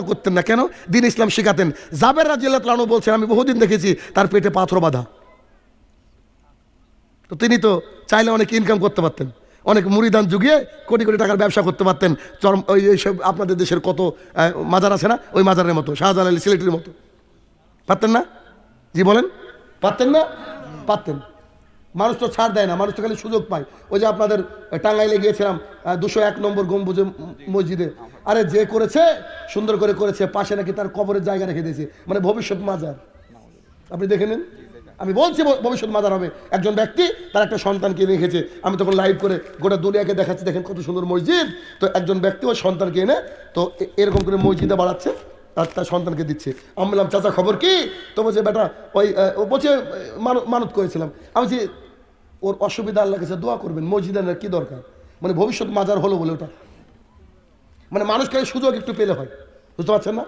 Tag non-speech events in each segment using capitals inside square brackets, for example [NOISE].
করতেন না কেন? দিন ইসলাম শেখাতেন। জাবের রাজিয়াল্লাহ বলছেন, আমি বহুদিন দেখেছি তার পেটে পাথর বাঁধা। তো তিনি তো চাইলে অনেক ইনকাম করতে পারতেন। অনেক মুড়িদান যুগিয়ে কোটি কোটি টাকার ব্যবসা করতে পারতেন। চরম, ওই সব আপনাদের দেশের কত মাজার আছে না? ওই মাজারের মতো শাহজাহান আলী সিলেটের মতো। পারতেন না? জি বলেন। পারতেন না? পারতেন। মানুষ তো ছাড় দেয় না, মানুষ তো খালি সুযোগ পায়। ওই যে আপনাদের টাঙ্গাইলে গিয়েছিলাম দুশো এক নম্বর গম্বুজে মসজিদে। আরে যে করেছে, সুন্দর করে করেছে, পাশে নাকি তার কবরের জায়গা রেখে দিয়েছে। মানে ভবিষ্যৎ মাজার। আপনি দেখে নিন। আমি বলছি ভবিষ্যৎ মাদার হবে। একজন ব্যক্তি, তার একটা সন্তানকে রেখেছে। আমি তখন লাইভ করে গোটা দুনিয়াকে দেখাচ্ছি, দেখেন কত সুন্দর মসজিদ। তো একজন ব্যক্তি ওই সন্তানকে এনে, তো এরকম করে মসজিদে বাড়াচ্ছে আর তার সন্তানকে দিচ্ছে। আমি বললাম, চাচা, খবর কি? তো বলছে, বেটা, ওই বলছে মানত করেছিলাম। আমি বলছি ওর অসুবিধা আল্লাহ কাছে দোয়া করবেন। মসজিদের কি দরকার? মানে ভবিষ্যৎ মাজার হলো বলে ওটা। মানে মানুষকে সুযোগ একটু পেলে হয়। বুঝতে পারছেন না?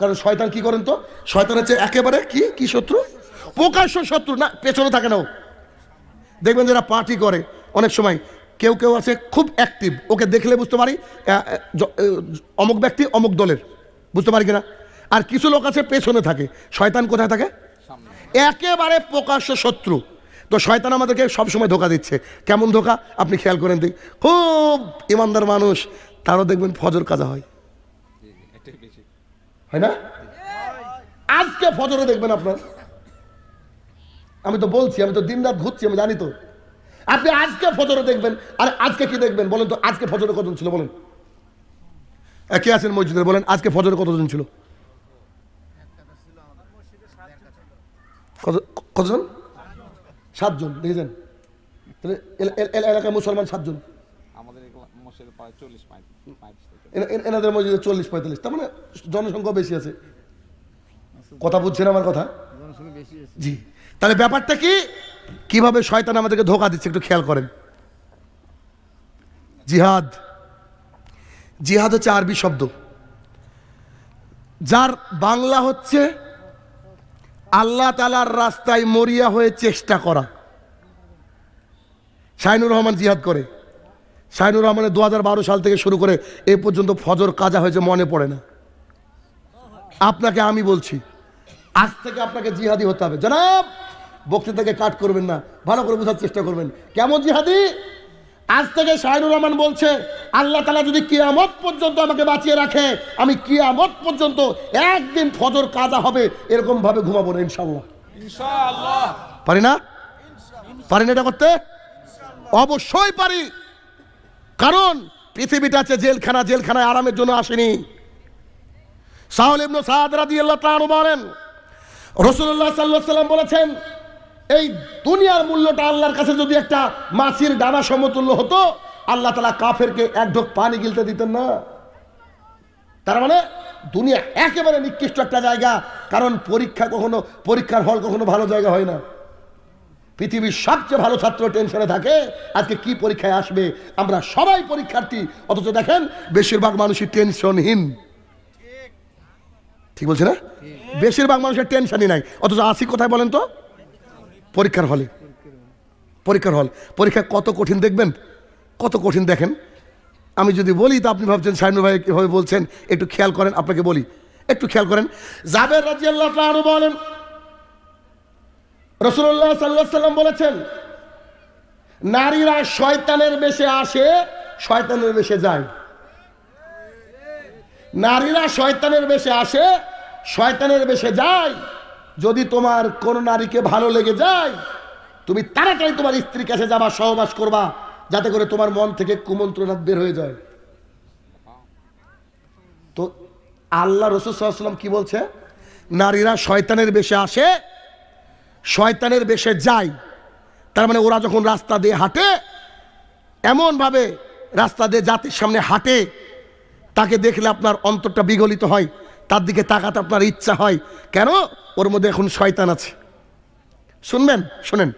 কারণ শয়তান কি করেন তো? শয়তান হচ্ছে একেবারে কি? কি শত্রু? প্রকাশ্য শত্রু। না পেছনে থাকে না ও। দেখবেন যারা পার্টি করে অনেক সময় কেউ কেউ আছে খুব অ্যাক্টিভ ওকে দেখলে বুঝতে পারি অমুক ব্যক্তি অমুক দলের। বুঝতে পারি কিনা? আর কিছু লোক আছে পেছনে থাকে। শয়তান কোথায় থাকে? একেবারে প্রকাশ্য শত্রু। তো শয়তান আমাদেরকে সবসময় ধোকা দিচ্ছে। কেমন ধোকা? আপনি খেয়াল করেন দিক খুব ইমানদার মানুষ, তারও দেখবেন ফজর কাজা হয়। হয় না? আজকে ফজরে দেখবেন আপনার। আমি তো বলছি, আমি তো দিন রাত ঘুরছি, আমি জানি তো। আপনি আজকে ফজরে দেখবেন, আর আজকে কি দেখবেন? বলেন তো, আজকে ফজরে কতজন ছিল? বলেন। কে আছেন মসজিদের বলেন, আজকে ফজরে কতজন ছিল? কত, কতজন? সাতজন দেখেছেন? তাহলে এলা- এলা- এলা- এলাকায় মুসলমান সাতজন। এনাদের মসজিদে চল্লিশ পঁয়তাল্লিশ তার মানে জনসংখ্যা বেশি আছে। কথা বুঝছেন আমার কথা? জি। তাহলে ব্যাপারটা কি? কীভাবে শয়তান আমাদেরকে ধোকা দিচ্ছে একটু খেয়াল করেন। জিহাদ। জিহাদ হচ্ছে আরবি শব্দ। যার বাংলা হচ্ছে আল্লাহ তালার রাস্তায় মরিয়া হয়ে চেষ্টা করা। শাহিনুর রহমান জিহাদ করে। শাহিনুর রহমানের দু হাজার বারো সাল থেকে শুরু করে এ পর্যন্ত ফজর কাজা হয়েছে মনে পড়ে না। আপনাকে আমি বলছি, আজ থেকে আপনাকে জিহাদি হতে হবে। জনাব, বক্তৃতাকে কাট করবেন না, ভালো করে বোঝার চেষ্টা করবেন। কেমন জিহাদি? আজ থেকে শাহিনুর রহমান বলছে আল্লাহ তালা যদি কিয়ামত পর্যন্ত আমাকে বাঁচিয়ে রাখে আমি কিয়ামত পর্যন্ত একদিন ফজর কাজা হবে এরকম ভাবে ঘুমাবো না ইনশাল্লাহ পারি না? পারি না এটা করতে? অবশ্যই পারি। কারণ পৃথিবীটা আছে জেলখানা জেলখানায় আরামের জন্য আসেনি। সাহল ইবনু সাদ রাদিয়াল্লাহু তাআলা বলেন রাসূলুল্লাহ সাল্লাল্লাহু আলাইহি সাল্লাম বলেছেন এই দুনিয়ার মূল্যটা আল্লাহর কাছে যদি একটা মাছির ডানা সমতুল্য হতো আল্লাহ তাআলা কাফেরকে এক ঢোক পানি গিলতে দিতেন না। তার মানে দুনিয়া একেবারে নিকৃষ্ট একটা জায়গা কারণ পরীক্ষা কখনো পরীক্ষার হল কখনো ভালো জায়গা হয় না। পৃথিবীর সবচেয়ে ভালো ছাত্র টেনশনে থাকে আজকে কি পরীক্ষায় আসবে? আমরা সবাই পরীক্ষার্থী অথচ দেখেন বেশিরভাগ মানুষই টেনশনহীন। ঠিক বলছে না? বেশিরভাগ মানুষের টেনশনই নাই। অথচ আসি কোথায় বলেন তো? পরীক্ষার হলে। পরীক্ষার হল। পরীক্ষা কত কঠিন দেখবেন? কত কঠিন দেখেন। আমি যদি বলি, তো আপনি ভাবছেন সাইনুর ভাই কীভাবে বলছেন, একটু খেয়াল করেন, আপনাকে বলি। একটু খেয়াল করেন। জাবের রাজিয়াল্লাহ তাআলা বলেন রসুল্লাহ সাল্লাহ সাল্লাম বলেছেন, নারীরা শয়তানের বেশে আসে, শয়তানের বেশে যায়। নারীরা শয়তানের বেশে আসে, শয়তানের বেশে যায়। যদি তোমার কোন নারীকে ভালো লেগে যায়, তুমি তাড়াতাড়ি তোমার স্ত্রীর কাছে যাবা, সহবাস করবা, যাতে করে তোমার মন থেকে কুমন্ত্রণা বের হয়ে যায়। তো আল্লাহ রসুল সাল্লাম কি বলছে? নারীরা শয়তানের বেশে আসে, শয়তানের বেশে যায়। তার মানে ওরা যখন রাস্তা দিয়ে হাঁটে, এমনভাবে রাস্তা দিয়ে জাতির সামনে হাঁটে, তাকে দেখলে আপনার অন্তরটা বিগলিত হয়। তার দিকে তাকাতে আপনার ইচ্ছা হয়। কেন? ওর মধ্যে এখন শয়তান আছে। শুনবেন? শুনেন।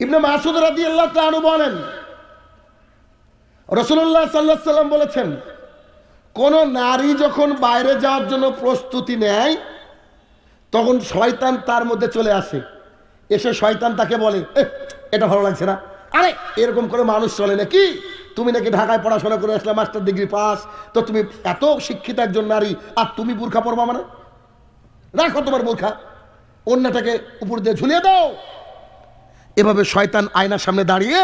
ইবনে মাসুদ রাদি আল্লাহ তাআলা বলেন রসুল্লাহ সাল্লাহ সাল্লাম বলেছেন কোন নারী যখন বাইরে যাওয়ার জন্য প্রস্তুতি নেয় তখন শয়তান তার মধ্যে চলে আসে। এসে শয়তান তাকে বলে "এহ, এটা ভালো লাগছে না। আরে এরকম করে মানুষ চলে নাকি? তুমি নাকি ঢাকায় পড়াশোনা করে আসলে মাস্টার ডিগ্রি পাস তো তুমি এত শিক্ষিত একজন নারী, আর তুমি বোরখা পরবা মানে? রাখো তোমার বোরখা। অন্যটাকে উপর দিয়ে ঝুলিয়ে দাও। এভাবে শয়তান আয়নার সামনে দাঁড়িয়ে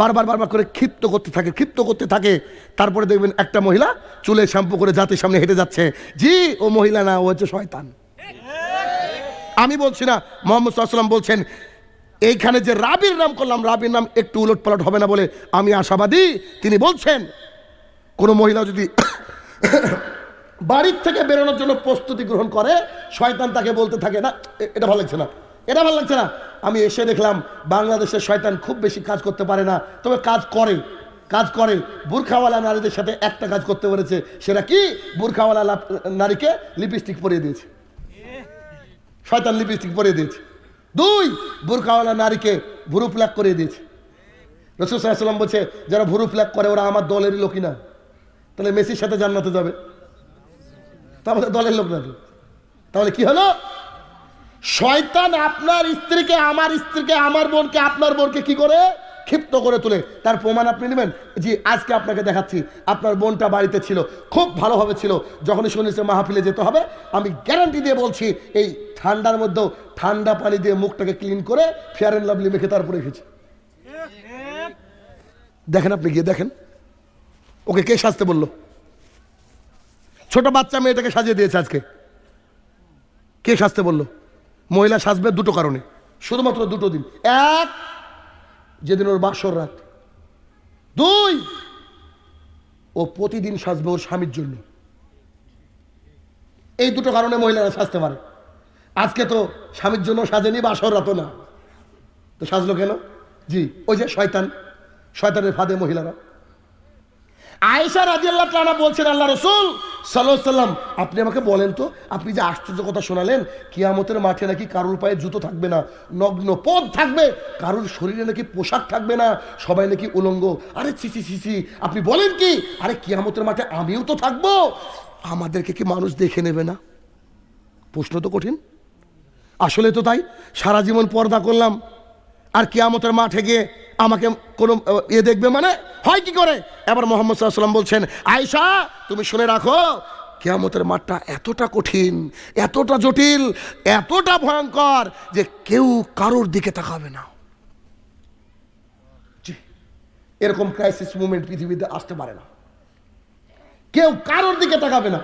বারবার বারবার করে ক্ষিপ্ত করতে থাকে, ক্ষিপ্ত করতে থাকে। তারপরে দেখবেন একটা মহিলা চুলে শ্যাম্পু করে জাতির সামনে হেঁটে যাচ্ছে। জি, ও মহিলা না, ও হচ্ছে শয়তান। আমি বলছি না, মোহাম্মদ সাল্লাম বলছেন এইখানে যে রাবির নাম করলাম, রাবির নাম একটু উলট পালট হবে না বলে আমি আশাবাদী। তিনি বলছেন, কোনো মহিলা যদি [COUGHS] বাড়ির থেকে বেরোনোর জন্য প্রস্তুতি গ্রহণ করে, শয়তান তাকে বলতে থাকে, না এটা ভালো লাগছে না, এটা ভালো লাগছে না। আমি এসে দেখলাম, বাংলাদেশের শয়তান খুব বেশি কাজ করতে পারে না, তবে কাজ করে কাজ করে। বুরখাওয়ালা নারীদের সাথে একটা কাজ করতে পেরেছে, সেটা কি? বুরখাওয়ালা নারীকে লিপস্টিক পরিয়ে দিয়েছে। শয়তান লিপস্টিক পরিয়ে দিয়েছে। দুই বুরখাওয়ালা নারীকে ভুরু প্লাক করিয়ে দিয়েছে। রসুল সাল্লাম বলছে, যারা ভুরু প্লাক করে, ওরা আমার দলেরই লোকই না। তাহলে মেসির সাথে জান্নাতে যাবে। তা আমাদের দলের লোক না তাহলে কি হলো? শয়তান আপনার স্ত্রীকে, আমার স্ত্রীকে, আমার বোনকে, আপনার বোনকে কি করে? ক্ষিপ্ত করে তোলে। তার প্রমাণ আপনি নেবেন? জি, আজকে আপনাকে দেখাচ্ছি। আপনার বোনটা বাড়িতে ছিল, খুব ভালোভাবে ছিল। যখনই শুনেছে মাহফিলে যেতে হবে, আমি গ্যারান্টি দিয়ে বলছি, এই ঠান্ডার মধ্যেও ঠান্ডা পানি দিয়ে মুখটাকে ক্লিন করে ফেয়ার অ্যান্ড লাভলি মেখে তারপরে রেখেছে দেখেন আপনি গিয়ে, দেখেন। ওকে কে সাজতে বলল? ছোট বাচ্চা মেয়েটাকে সাজিয়ে দিয়েছে আজকে। কে সাজতে বলল? মহিলা সাজবে দুটো কারণে। শুধুমাত্র দুটো দিন। এক, যেদিন ওর বাসর রাত। দুই, ও প্রতিদিন সাজবে ওর স্বামীর জন্য। এই দুটো কারণে মহিলারা সাজতে পারে। আজকে তো স্বামীর জন্য সাজেনি বাসর রাতও না। তো সাজলো কেন? জি, ওই যে শয়তান, শয়তানের ফাঁদে মহিলারা। আয়েশা রাজিয়াল্লাহ তাআলা বলছেন আল্লাহ রসুল সাল্লাহ সাল্লাম আপনি আমাকে বলেন তো, আপনি যে আশ্চর্য কথা শোনালেন, কিয়ামতের মাঠে নাকি কারোর পায়ে জুতো থাকবে না, নগ্ন পদ থাকবে, কারুর শরীরে নাকি পোশাক থাকবে না, সবাই নাকি উলঙ্গ। আরে ছিসি ছিসি আপনি বলেন কি? আরে কিয়ামতের মাঠে আমিও তো থাকব। আমাদেরকে কি মানুষ দেখে নেবে না? প্রশ্ন তো কঠিন। আসলে তো তাই, সারা জীবন পর্দা করলাম, আর কিয়ামতের মাঠে গিয়ে আমাকে কোনো ইয়ে দেখবে মানে? হয় কি করে? এবার মোহাম্মদ সাল্লাম বলছেন আয়সা তুমি শুনে রাখো, কেয়ামতের মাঠটা এতটা কঠিন, এতটা জটিল, এতটা ভয়ঙ্কর যে কেউ কারোর দিকে তাকাবে না। এরকম ক্রাইসিস মুভমেন্ট পৃথিবীতে আসতে পারে না। কেউ কারোর দিকে তাকাবে না।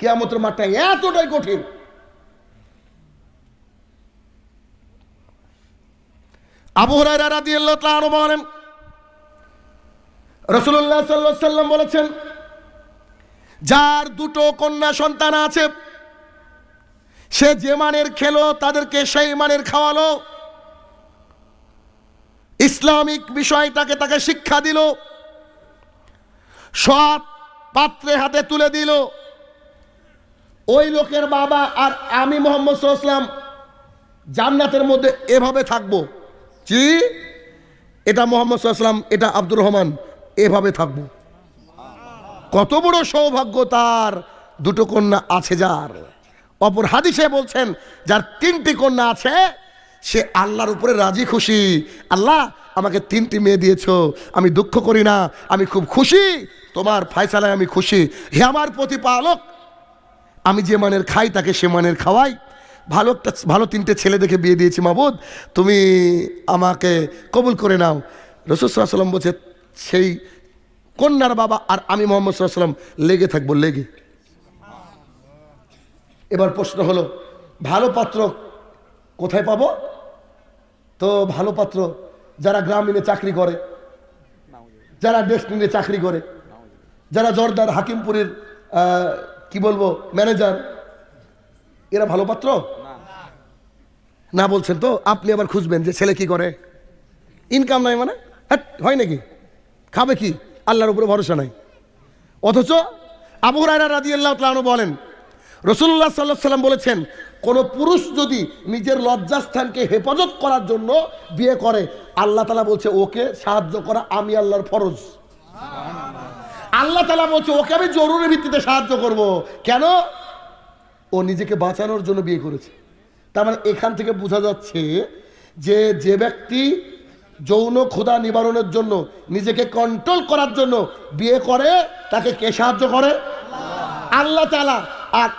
কেয়ামতের মাঠটা এতটাই কঠিন আবু হুরায়রা রাদিয়াল্লাহু তাআলা বলেন, রাসূলুল্লাহ সাল্লাল্লাহু আলাইহি সাল্লাম বলেছেন, যার দুটো কন্যা সন্তান আছে, সে যে মানের খেলো তাদেরকে সেই মানের খাওয়ালো। ইসলামিক বিষয়টাকে তাকে শিক্ষা দিল, সৎ পাত্রে হাতে তুলে দিল। ওই লোকের বাবা আর আমি মোহাম্মদ সাল্লাম জান্নাতের মধ্যে এভাবে থাকব। জি এটা মোহাম্মদ সাল্লাম এটা আব্দুর রহমান, এভাবে থাকব। কত বড় সৌভাগ্য তার দুটো কন্যা আছে যার। অপর হাদিসে বলছেন, যার তিনটি কন্যা আছে, সে আল্লাহর উপরে রাজি খুশি। আল্লাহ, আমাকে তিনটি মেয়ে দিয়েছ, আমি দুঃখ করি না, আমি খুব খুশি, তোমার ফায়সালায় আমি খুশি। হে আমার প্রতিপালক, আমি যে মানের খাই তাকে সে মানের খাওয়াই। ভালো একটা ভালো তিনটে ছেলে দেখে বিয়ে দিয়েছি, মাবুদ। তুমি আমাকে কবুল করে নাও। রসুল সাল্লাম বলছে, সেই কন্যার বাবা আর আমি মোহাম্মদ সাল্লাম লেগে থাকব, লেগে। এবার প্রশ্ন হলো, ভালো পাত্র কোথায় পাবো? তো ভালো পাত্র যারা গ্রামীণে চাকরি করে, যারা ডেস্টিনে চাকরি করে, যারা জর্দার হাকিমপুরের কি বলব, ম্যানেজার এরা ভালো পাত্র? না বলছেন তো আপনি আবার খুঁজবেন যে ছেলে কি করে। ইনকাম নাই মানে? হ্যাট, হয় নাকি? খাবে কি? আল্লাহর উপরে ভরসা নাই। অথচ আবু রায়রা রাজি আল্লাহ তালু বলেন রসুল্লাহ সাল্লাহ সাল্লাম বলেছেন কোন পুরুষ যদি নিজের লজ্জাস্থানকে হেফাজত করার জন্য বিয়ে করে আল্লাহ তালা বলছে ওকে সাহায্য করা আমি আল্লাহর ফরজ। আল্লাহ তালা বলছে ওকে আমি জরুরি ভিত্তিতে সাহায্য করব। কেন? ও নিজেকে বাঁচানোর জন্য বিয়ে করেছে। তার মানে এখান থেকে বোঝা যাচ্ছে যে যে ব্যক্তি যৌন ক্ষুধা নিবারণের জন্য, নিজেকে কন্ট্রোল করার জন্য বিয়ে করে, তাকে কে সাহায্য করে? আল্লাহ তালা আর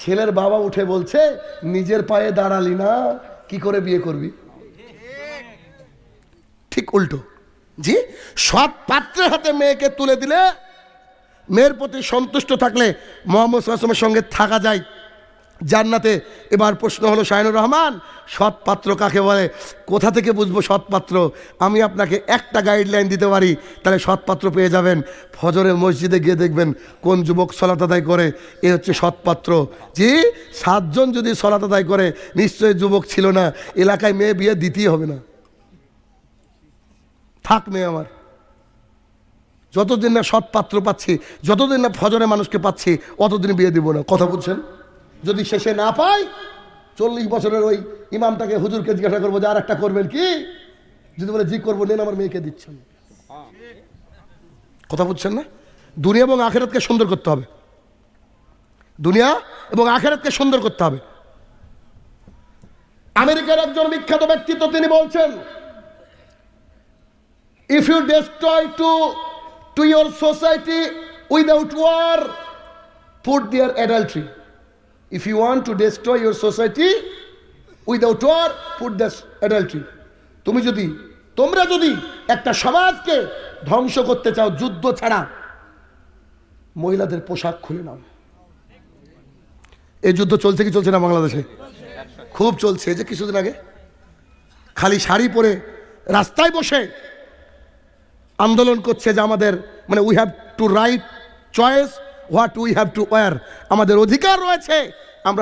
ছেলের বাবা উঠে বলছে, নিজের পায়ে দাঁড়ালি না, কি করে বিয়ে করবি? ঠিক উল্টো। জি, সৎ পাত্রের হাতে মেয়েকে তুলে দিলে, মেয়ের প্রতি সন্তুষ্ট থাকলে মোহাম্মদ সঙ্গে থাকা যায়। জান্নাতে। এবার প্রশ্ন হলো, শাহিনুর রহমান, সৎ পাত্র কাকে বলে? কোথা থেকে বুঝব সৎ পাত্র? আমি আপনাকে একটা গাইডলাইন দিতে পারি, তাহলে সৎ পাত্র পেয়ে যাবেন। ফজরের মসজিদে গিয়ে দেখবেন কোন যুবক সলাত আদায় করে, এ হচ্ছে সৎ পাত্র। জি, সাতজন যদি সলাত আদায় করে, নিশ্চয়ই যুবক ছিল না। এলাকায় মেয়ে বিয়ে দিতেই হবে না। থাক মেয়ে আমার। যতদিন না সৎ পাত্র পাচ্ছি, যতদিন না ফজরে মানুষকে পাচ্ছি, অতদিন বিয়ে দিব না। কথা বুঝছেন যদি শেষে না পাই চল্লিশ বছরের ওই ইমামটাকে হুজুরকে জিজ্ঞাসা করব যে আর একটা করবেন কি? যদি বলে, জি করব, নেন আমার মেয়েকে দিচ্ছেন কথা বুঝছেন না? দুনিয়া এবং আখেরাতকে সুন্দর করতে হবে। দুনিয়া এবং আখেরাতকে সুন্দর করতে হবে। আমেরিকার একজন বিখ্যাত ব্যক্তিত্ব, তিনি বলছেন, if you destroy to to your society without war put their adultery. If you want to destroy your society, without war, put this adultery তুমি যদি, তোমরা যদি একটা সমাজকে ধ্বংস করতে চাও, যুদ্ধ ছাড়া, মহিলাদের পোশাক খুলে নাও। এই যুদ্ধ চলছে কি চলছে না বাংলাদেশে? খুব চলছে। যে কিছুদিন আগে খালি শাড়ি পরে রাস্তায় বসে আন্দোলন করছে যে আমাদের মানে we have to right choice what we have to wear আমাদের অধিকার রয়েছে।